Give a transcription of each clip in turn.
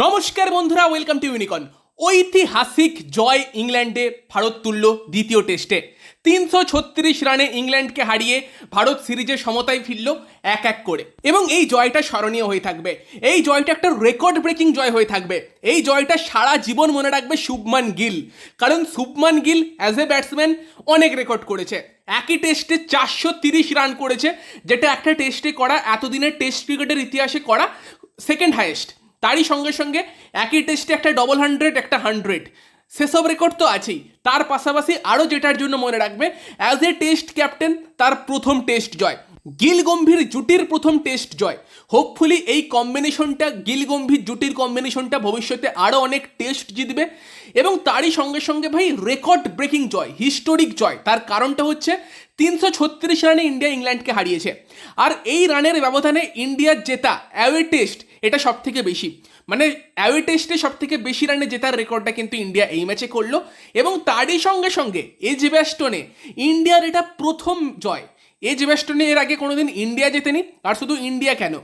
নমস্কার বন্ধুরা welcome to ইউনিকন ঐতিহাসিক জয় ইংল্যান্ডে ভারত তুলল দ্বিতীয় টেস্টে। তিনশো ছত্রিশ রানে ইংল্যান্ডকে হারিয়ে ভারত সিরিজে সমতায় ফিরল এক এক করে। এবং এই জয়টা স্মরণীয় হয়ে থাকবে। এই জয়টা একটা রেকর্ড ব্রেকিং জয় হয়ে থাকবে। এই জয়টা সারা জীবন মনে রাখবে শুভমান গিল। কারণ Shubman Gill as a batsman অনেক রেকর্ড করেছে। একই টেস্টে চারশো তিরিশ রান করেছে, যেটা একটা টেস্টে করা, এতদিনের টেস্ট ক্রিকেটের ইতিহাসে করা সেকেন্ড হাইয়েস্ট তারই সঙ্গে সঙ্গে একই টেস্টে একটা ডবল হান্ড্রেড একটা হান্ড্রেড সেসব রেকর্ড তো আছেই। তার পাশাপাশি আরও যেটার জন্য মনে রাখবে অ্যাজ এ টেস্ট ক্যাপ্টেন তার প্রথম টেস্ট জয়। গিল গম্ভীর জুটির প্রথম টেস্ট জয়। হোপফুলি এই কম্বিনেশনটা গিল গম্ভীর জুটির কম্বিনেশনটা ভবিষ্যতে আরও অনেক টেস্ট জিতবে। এবং তারই সঙ্গে সঙ্গে ভাই রেকর্ড ব্রেকিং জয় হিস্টোরিক জয়। তার কারণটা হচ্ছে তিনশো ছত্রিশ রানে ইন্ডিয়া ইংল্যান্ডকে হারিয়েছে। আর এই রানের ব্যবধানে ইন্ডিয়ার জেতা অ্যাওয়ে টেস্ট এটা সব থেকে বেশি। মানে অ্যাওয়ে টেস্টে সব থেকে বেশি রানে জেতার রেকর্ডটা কিন্তু ইন্ডিয়া এই ম্যাচে করল। এবং তারই সঙ্গে সঙ্গে এজ ব্যাস্টনে ইন্ডিয়ার এটা প্রথম জয় এজ বেষ্টনী এর আগে কোনোদিন ইন্ডিয়া জেতেনি আর শুধু ইন্ডিয়া কেন?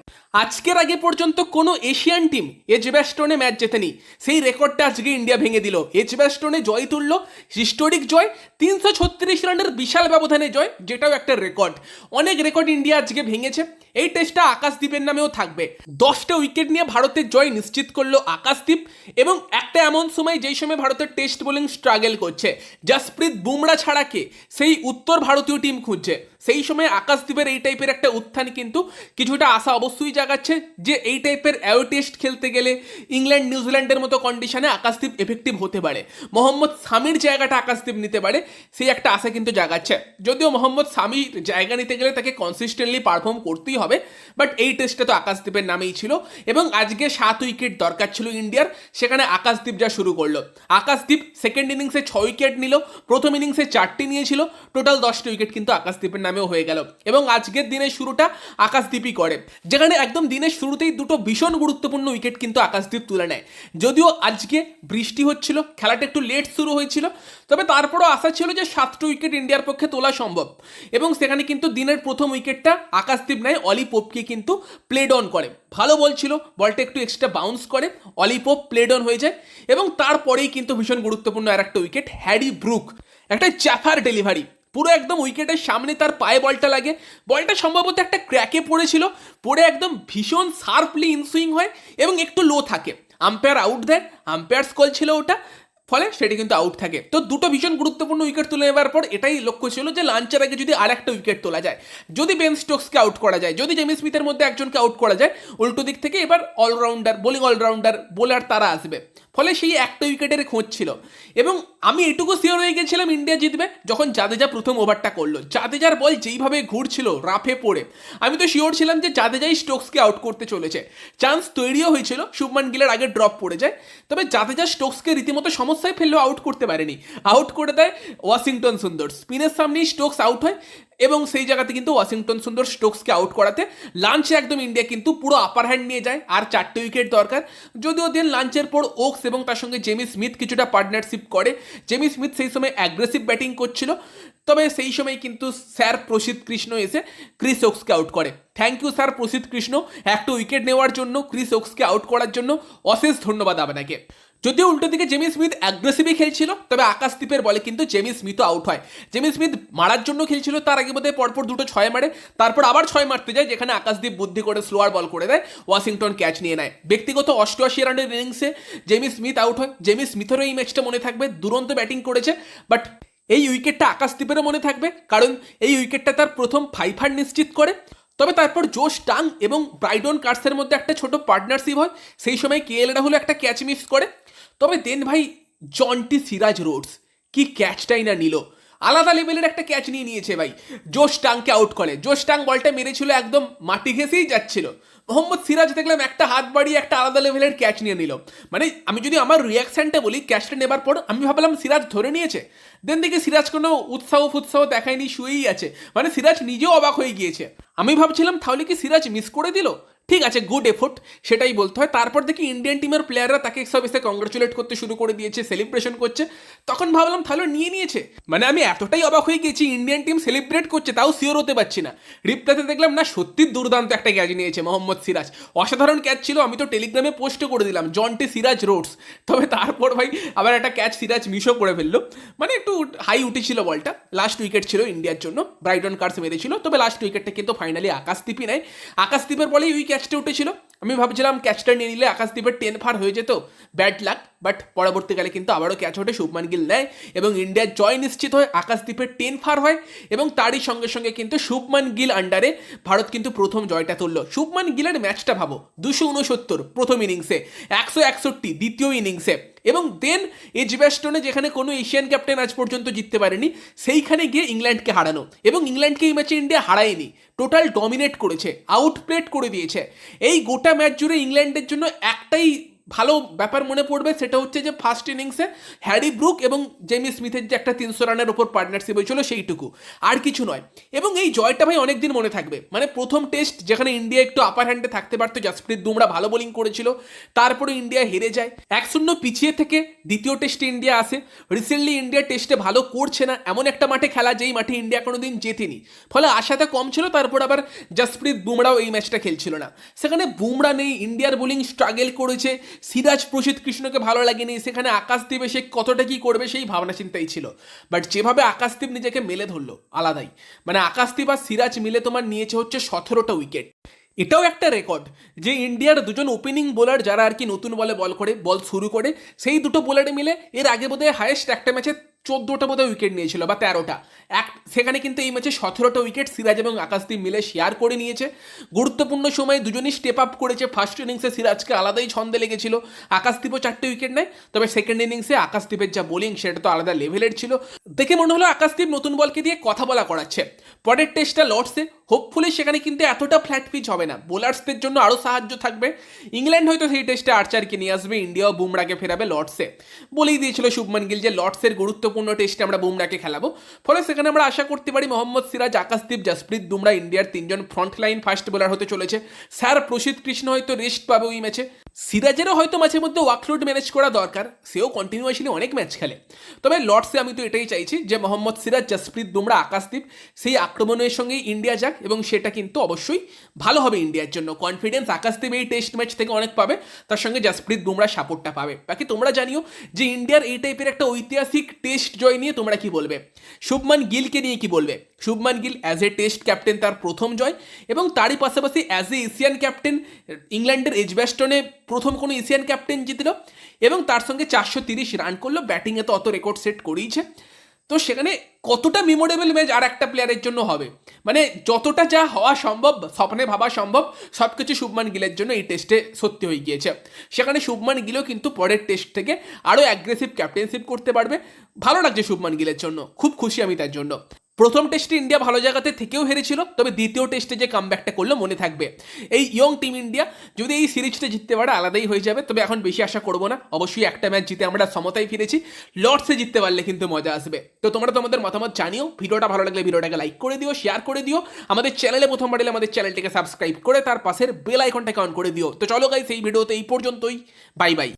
আজকের আগে পর্যন্ত কোনো এশিয়ান টিম এজ ওয়েস্টনে ম্যাচ জেতেনি। সেই রেকর্ডটা আজকে ইন্ডিয়া ভেঙে দিল। এজ ওয়েস্টনে জয় তুলল হিস্টোরিক জয়, তিনশো ছত্রিশ রানের বিশাল ব্যবধানে জয়, যেটাও একটা রেকর্ড। অনেক রেকর্ড ইন্ডিয়া আজকে ভেঙেছে। এই টেস্টটা আকাশদ্বীপের নামেও থাকবে। দশটা উইকেট নিয়ে ভারতের জয় নিশ্চিত করল আকাশদ্বীপ এবং একটা এমন সময় যেই সময় ভারতের টেস্ট বোলিং স্ট্রাগল করছে। জাসপ্রীত বুমরা ছাড়াকে সেই উত্তর ভারতীয় টিম খুঁজছে। সেই সময় আকাশদ্বীপের এই টাইপের একটা উত্থান কিন্তু কিছুটা আশা অবশ্যই জাগাচ্ছে যে এই টাইপের অ্যাও টেস্ট খেলতে গেলে ইংল্যান্ড নিউজিল্যান্ডের মতো কন্ডিশনে আকাশদ্বীপ এফেক্টিভ হতে পারে। মোহাম্মদ সামির জায়গাটা আকাশদ্বীপ নিতে পারে, সেই একটা আশা কিন্তু জাগাচ্ছে। যদিও মোহাম্মদ সামির জায়গা নিতে গেলে তাকে কনসিস্টেন্টলি পারফর্ম করতেই হবে বাট এই টেস্টে তো আকাশদ্বীপের নামেই ছিল। এবং আজকে সাত উইকেট দরকার ছিল ইন্ডিয়ার, সেখানে আকাশদ্বীপ যা শুরু করল। আকাশদ্বীপ সেকেন্ড ইনিংসে ছয় উইকেট নিল, প্রথম ইনিংসে চারটি নিয়েছিল টোটাল দশটি উইকেট কিন্তু আকাশদ্বীপের নামেও হয়ে গেল। এবং আজকের দিনের শুরুটা আকাশদ্বীপই করে। যেখানে একদম দিনের শুরুতেই দুটো ভীষণ গুরুত্বপূর্ণ উইকেট কিন্তু আকাশদ্বীপ তুলে নেয়। যদিও আজকে বৃষ্টি হচ্ছিল, খেলাটা একটু লেট শুরু হয়েছিল, তবে তারপরও আশা ছিল যে সাতটা উইকেট ইন্ডিয়ার পক্ষে তোলা সম্ভব। এবং সেখানে কিন্তু দিনের প্রথম উইকেটটা আকাশদ্বীপ নেয়, অলি পোপকে কিন্তু প্লেড অন করে। ভালো বল ছিল, বলটা একটু এক্সট্রা বাউন্স করে, অলি পোপ প্লেড অন হয়ে যায় এবং তারপরেই কিন্তু ভীষণ গুরুত্বপূর্ণ আর একটা উইকেট হ্যারি ব্রুক। একটা চ্যাফার ডেলিভারি পুরো একদম উইকেটের সামনে তার পায়ে বলটা লাগে। বলটা সম্ভবত একটা ক্র্যাকে পড়েছিল, পড়ে একদম ভীষণ শার্পলি ইনসুইং হয় এবং একটু লো থাকে। আম্পায়ার আউট দেয়, আম্পায়ার স্কল ছিল ওটা, ফলে সেটি কিন্তু আউট থাকে। তো দুটো ভীষণ গুরুত্বপূর্ণ উইকেট তুলে নেওয়ার পর এটাই লক্ষ্য ছিল যে লাঞ্চের আগে যদি আর একটা উইকেট তোলা যায়, যদি বেন স্টোকসকে আউট করা যায়, যদি জেমি স্মিথের মধ্যে একজনকে আউট করা যায়, উল্টো দিক থেকে এবার অলরাউন্ডার বোলিং অলরাউন্ডার বোলার তারা আসবে। ফলে সেই একটা উইকেটের খোঁজ ছিল। এবং আমি এটুকু শিওর হয়ে গেছিলাম ইন্ডিয়া জিতবে যখন জাদেজা প্রথম ওভারটা করল। জাদেজার বল যেইভাবে ঘুরছিল রাফে পড়ে। আমি তো শিওর ছিলাম যে জাদেজাই স্টোকসকে আউট করতে চলেছে। চান্স তৈরিও হয়েছিল, শুভমান গিলের আগে ড্রপ পড়ে যায়। তবে জাদেজা স্টোকসকে রীতিমতো সমস্যায় ফেললেও আউট করতে পারেনি। আউট করে দেয় ওয়াশিংটন সুন্দর। স্পিনের সামনেই স্টোকস আউট হয়। এবং সেই জায়গাতে কিন্তু ওয়াশিংটন সুন্দর স্টোকসকে আউট করাতে লাঞ্চে একদম ইন্ডিয়া কিন্তু পুরো আপার হ্যান্ড নিয়ে যায়। আর চারটে উইকেট দরকার। যদিও দেন লাঞ্চের পর ওক্স এবং তার সঙ্গে জেমি স্মিথ কিছুটা পার্টনারশিপ করে। জেমি স্মিথ সেই সময় অ্যাগ্রেসিভ ব্যাটিং করছিল। তবে সেই সময় কিন্তু স্যার প্রসিদ্ধ কৃষ্ণ এসে ক্রিস ওক্সকে আউট করে। Thank you sir Prasidh Krishna. একটা উইকেট নেওয়ার জন্য ক্রিস ওক্সকে আউট করার জন্য অশেষ ধন্যবাদ আপনাকে। যদিও উল্টো দিকে জেমি স্মিথ অ্যাগ্রেসিভই খেলছিল, তবে আকাশদীপের বলে কিন্তু জেমি স্মিথও আউট হয়। জেমি স্মিথ মারার জন্য খেলছিল, তার আগে মধ্যে পরপর দুটো ছয় মারে, তারপর আবার ছয় মারতে যায়, যেখানে আকাশদীপ বুদ্ধি করে স্লোয়ার বল করে দেয়, ওয়াশিংটন ক্যাচ নিয়ে নেয়। ব্যক্তিগত অষ্টআশি রানের ইনিংসে জেমি স্মিথ আউট হয়। জেমি স্মিথেরও এই ম্যাচটা মনে থাকবে, দুরন্ত ব্যাটিং করেছে বাট এই উইকেটটা আকাশদীপেরও মনে থাকবে, কারণ এই উইকেটটা তার প্রথম ফাইফার নিশ্চিত করে। তবে তারপর জোশ টাং এবং ব্রাইডন কার্সের মধ্যে একটা ছোট পার্টনারশিপ হয়। সেই সময় কে এল রাহুল একটা ক্যাচ মিস করে। তবে দেন ভাই, জন্টি সিরাজ রোডস, কি ক্যাচটাই না নিল। আলাদা লেভেলের একটা ক্যাচ নিয়ে নিয়েছে ভাই। জোশ টাংকে আউট করে। জোশ টাং বলটা মেরেছিল একদম মাটি ঘেঁষেই যাচ্ছিল। মোহাম্মদ সিরাজ দেখলাম একটা হাত বাড়িয়ে একটা আলাদা লেভেলের ক্যাচ নিয়ে নিল। মানে আমি যদি আমার রিয়াকশনটা বলি ক্যাচটা নেবার পর আমি ভাবলাম সিরাজ ধরে নিয়েছে। দেন দেখি সিরাজ কোনো উৎসাহ ফুৎসাহ দেখায়নি, শুয়েই আছে। মানে সিরাজ নিজেও অবাক হয়ে গিয়েছে। আমি ভাবছিলাম, তাহলে কি সিরাজ মিস করে দিল? ঠিক আছে গুড এফোর্ট সেটাই বলতে হয়। তারপর দেখি ইন্ডিয়ান টিমের প্লেয়াররা তাকে সব এসে কংগ্রেচুলেট করতে শুরু করে দিয়েছে সেলিব্রেশন করছে। তখন ভাবলাম, তাহলে নিয়ে নিয়েছে। মানে আমি এতটাই অবাক হয়ে গেছি ইন্ডিয়ান টিম সেলিব্রেট করছে, তাও শিওর হতে পারছি না। রিপ্লাইতে দেখলাম, না, সত্যি দুর্দান্ত একটা ক্যাচ নিয়েছে মোহাম্মদ সিরাজ। অসাধারণ ক্যাচ ছিল, আমি তো টেলিগ্রামে পোস্ট করে দিলাম জন্টে সিরাজ রোডস তবে তারপর ভাই, আবার একটা ক্যাচ সিরাজ মিসও করে ফেলল। মানে একটু হাই উঠেছিল বলটা লাস্ট উইকেট ছিল ইন্ডিয়ার জন্য ব্রাইটন কার্স মেরেছিল। তবে লাস্ট উইকেটটা কিন্তু ফাইনালি আকাশদীপই নেয় আকাশদীপের বলেই ওই ক্যাচটা উঠেছিল আমি ভাবছিলাম ক্যাচটা নিয়ে নিলে আকাশদীপের টেন ফার হয়ে যেত। ব্যাড লাক বাট পরবর্তীকালে কিন্তু আবারও ক্যাচ ওঠে শুভমান গিল নেয় এবং ইন্ডিয়ার জয় নিশ্চিত হয় আকাশদীপের টেন ফার হয় এবং তারই সঙ্গে সঙ্গে কিন্তু শুভমান গিল আন্ডারে ভারত কিন্তু প্রথম জয়টা তুললো। শুভমান গিলের ম্যাচটা ভাবো, দুশো উনসত্তর প্রথম ইনিংসে একশো একষট্টি দ্বিতীয় ইনিংসে এবং দেন এজবেস্টনে যেখানে কোনো এশিয়ান ক্যাপ্টেন আজ পর্যন্ত জিততে পারেনি, সেইখানে গিয়ে ইংল্যান্ডকে হারানো এবং ইংল্যান্ডকে এই ম্যাচে ইন্ডিয়া হারায়নি। টোটাল ডমিনেট করেছে আউটপ্লেট করে দিয়েছে। এই গোটা ম্যাচ জুড়ে ইংল্যান্ডের জন্য একটাই ভালো ব্যাপার মনে পড়বে, সেটা হচ্ছে যে ফার্স্ট ইনিংসে হ্যারি ব্রুক এবং জেমি স্মিথের যে একটা তিনশো রানের ওপর পার্টনারশিপ হয়েছিল সেইটুকু। আর কিছু নয়। এবং এই জয়টা ভাই অনেকদিন মনে থাকবে। মানে প্রথম টেস্ট যেখানে ইন্ডিয়া একটু আপার হ্যান্ডে থাকতে পারতো, জাসপ্রীত বুমরা ভালো বোলিং করেছিল, তারপরে ইন্ডিয়া হেরে যায়। এক শূন্য পিছিয়ে থেকে দ্বিতীয় টেস্টে ইন্ডিয়া আসে। রিসেন্টলি ইন্ডিয়া টেস্টে ভালো করছে না, এমন একটা মাঠে খেলা যেই মাঠে ইন্ডিয়া কোনোদিন জেতেনি। ফলে আশাটা কম ছিল, তারপর আবার জাসপ্রীত বুমরাও এই ম্যাচটা খেলছিল না। সেখানে বুমরা নেই, ইন্ডিয়ার বোলিং স্ট্রাগেল করেছে সিরাজ প্রসিদ কৃষ্ণকে ভালো লাগেনি, সেখানে আকাশদীপ এসে কতটা কি করবে সেই ভাবনা চিন্তাই ছিল। বাট যেভাবে আকাশদীপ নিজেকে মেলে ধরলো, আলাদাই। মানে আকাশদীপ আর সিরাজ মিলে তোমার নিয়েছে হচ্ছে সতেরোটা উইকেট এটাও একটা রেকর্ড যে ইন্ডিয়ার দুজন ওপেনিং বোলার যারা আর কি নতুন বলে বল করে, বল শুরু করে, সেই দুটো বোলারে মিলে এর আগে বোধহয় হায়েস্ট একটা ম্যাচে চোদ্দোটা বোধহয় উইকেট নিয়েছিল বা তেরোটা। এক, সেখানে কিন্তু এই ম্যাচে সতেরোটা উইকেট সিরাজ এবং আকাশদীপ মিলে শেয়ার করে নিয়েছে। গুরুত্বপূর্ণ সময়ে দুজনই স্টেপ আপ করেছে। ফার্স্ট ইনিংসে সিরাজকে আলাদাই ছন্দে লেগেছিল। আকাশদীপও চারটে উইকেট নেয়। তবে সেকেন্ড ইনিংসে আকাশদীপের যা বোলিং সেটা তো আলাদা লেভেলের ছিল। দেখে মনে হলো আকাশদীপ নতুন বলকে দিয়ে কথা বলা করাচ্ছে। পরের টেস্টটা লর্ডসে হোপফুলি সেখানে কিন্তু এতটা ফ্ল্যাট পিচ হবে না। বোলার্সদের জন্য আরও সাহায্য থাকবে। ইংল্যান্ড হয়তো সেই টেস্টে আর্চারকে নিয়ে আসবে। ইন্ডিয়াও বুমরাকে ফেরাবে লর্ডসে বলেই দিয়েছিল শুভমান গিল যে লর্ডসের গুরুত্বপূর্ণ টেস্টে আমরা বুমরাকে খেলাবো। ফলে সেখানে আমরা আশা করতে পারি মোহাম্মদ সিরাজ, আকাশদীপ, জাসপ্রীত বুমরা ইন্ডিয়ার তিনজন ফ্রন্ট লাইন ফাস্ট বোলার হতে চলেছে। স্যার প্রসিদ্ধ কৃষ্ণ হয়তো রেস্ট পাবে ওই ম্যাচে সিরাজেরও হয়তো মাঝে মধ্যে ওয়ার্কলোড ম্যানেজ করা দরকার, সেও কন্টিনিউয়াসলি অনেক ম্যাচ খেলে। তবে লর্ডসে আমি তো এটাই চাইছি যে মোহাম্মদ সিরাজ, জাসপ্রীত বুমরা, আকাশদীপ, সেই আক্রমণের সঙ্গেই ইন্ডিয়া যাক এবং সেটা কিন্তু অবশ্যই ভালো হবে ইন্ডিয়ার জন্য। কনফিডেন্স আকাশদীপ এই টেস্ট ম্যাচ থেকে অনেক পাবে, তার সঙ্গে জসপ্রীত বুমরা সাপোর্টটা পাবে। বাকি তোমরা জানিও যে ইন্ডিয়ার এই টাইপের একটা ঐতিহাসিক টেস্ট জয় নিয়ে তোমরা কি বলবে? শুভমান গিলকে নিয়ে কি বলবে? Shubman Gill as a test captain তার প্রথম জয় এবং তারই পাশাপাশি অ্যাজ এ এশিয়ান ক্যাপ্টেন ইংল্যান্ডের এজব্যাস্টনে প্রথম কোনো এশিয়ান ক্যাপ্টেন জিতল এবং তার সঙ্গে চারশো তিরিশ রান করল। ব্যাটিংয়ে তো অত রেকর্ড সেট করেইছে। তো সেখানে কতটা মেমোরেবল ম্যাচ আর একটা প্লেয়ারের জন্য হবে? মানে যতটা যা হওয়া সম্ভব, স্বপ্নে ভাবা সম্ভব সব কিছু শুভমান গিলের জন্য এই টেস্টে সত্যি হয়ে গিয়েছে। সেখানে শুভমান গিলও কিন্তু পরের টেস্ট থেকে আরও অ্যাগ্রেসিভ ক্যাপ্টেনশিপ করতে পারবে। ভালো লাগছে শুভমান গিলের জন্য। খুব খুশি আমি তার জন্য। প্রথম টেস্টে ইন্ডিয়া ভালো জায়গাতে থেকেও হেরেছিল, তবে দ্বিতীয় টেস্টে যে কামব্যাকটা করল মনে থাকবে। এই ইয়ং টিম ইন্ডিয়া, যদি এই সিরিজটা জিততে পারে, আলাদাই হয়ে যাবে, তবে এখন বেশি আশা করব না। অবশ্যই একটা ম্যাচ জিতে আমরা সমতায় ফিরেছি লর্ডসে জিততে পারলে কিন্তু মজা আসবে। তো তোমরা তোমাদের মতামত জানিও, ভিডিওটা ভালো লাগলে ভিডিওটাকে লাইক করে দিও শেয়ার করে দিও। আমাদের চ্যানেলে প্রথমবার এলে আমাদের চ্যানেলটিকে সাবস্ক্রাইব করে তার পাশের বেল আইকনটাকে অন করে দিও। তো চলো গাইস এই ভিডিওতে এই পর্যন্তই। Bye bye